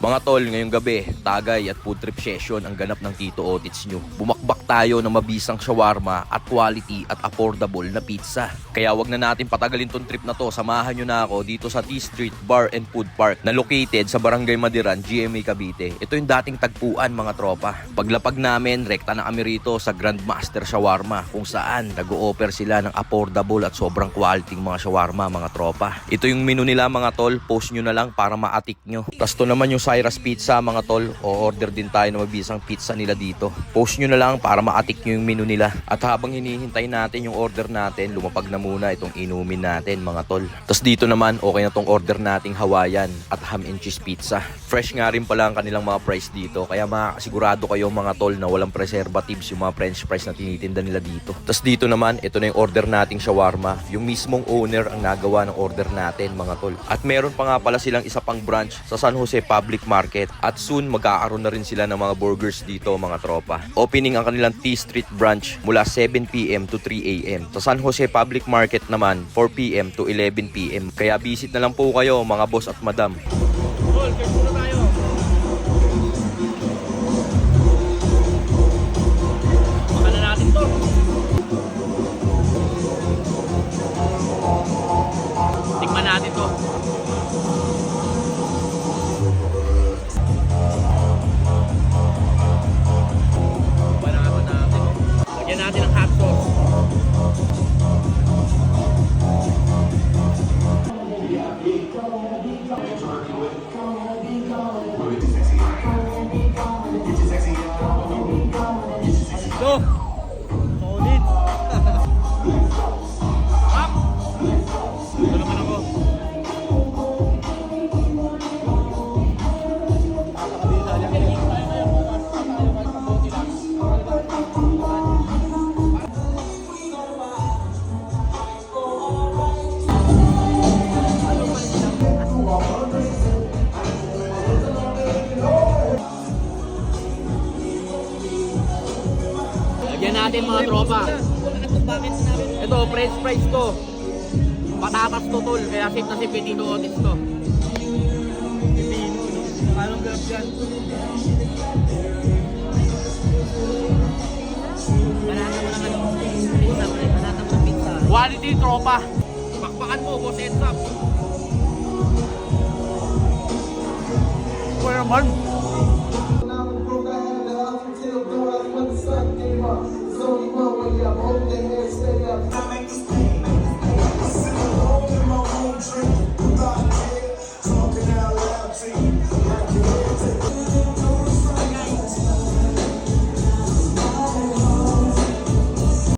Mga tol, ngayong gabi, tagay at food trip session ang ganap ng Tito Otits nyo. Bumakbak tayo ng mabisang shawarma at quality at affordable na pizza. Kaya wag na natin patagalin tong trip na to. Samahan nyo na ako dito sa T Street Bar and Food Park na located sa Barangay Madiran, GMA Cavite. Ito yung dating tagpuan mga tropa. Paglapag namin, rekta na kami rito sa Grandmaster Shawarma kung saan nag-o-offer sila ng affordable at sobrang quality mga shawarma mga tropa. Ito yung menu nila mga tol. Post nyo na lang para maatik nyo. Tapos to naman yung Cyrus Pizza mga tol. O-order din tayo ng mabisang pizza nila dito. Post nyo na lang para maatik nyo yung menu nila. At habang hinihintay natin yung order natin, lumapag na muna itong inumin natin mga tol. Tapos dito naman, okay na tong order nating Hawaiian at ham and cheese pizza. Fresh nga rin pala ang kanilang mga price dito. Kaya makasigurado kayo mga tol na walang preservatives yung mga french fries na tinitinda nila dito. Tapos dito naman, ito na yung order nating shawarma. Yung mismong owner ang nagawa ng order natin mga tol. At meron pa nga pala silang isa pang branch sa San Jose Public Market. At soon magkakaroon na rin sila ng mga burgers dito mga tropa. Opening ang kanilang T Street branch mula 7pm to 3am. Sa San Jose Public Market naman 4pm to 11pm. Kaya visit na lang po kayo mga boss at madam. Tol, natin mga tropa. Ito, french fries to. Patatas to tol, kaya safe na safe dito otis to. Anong grab yan? Quality tropa. Bakbakan mo, boss heads up. Kuya naman. I make this pain. Sitting e amor.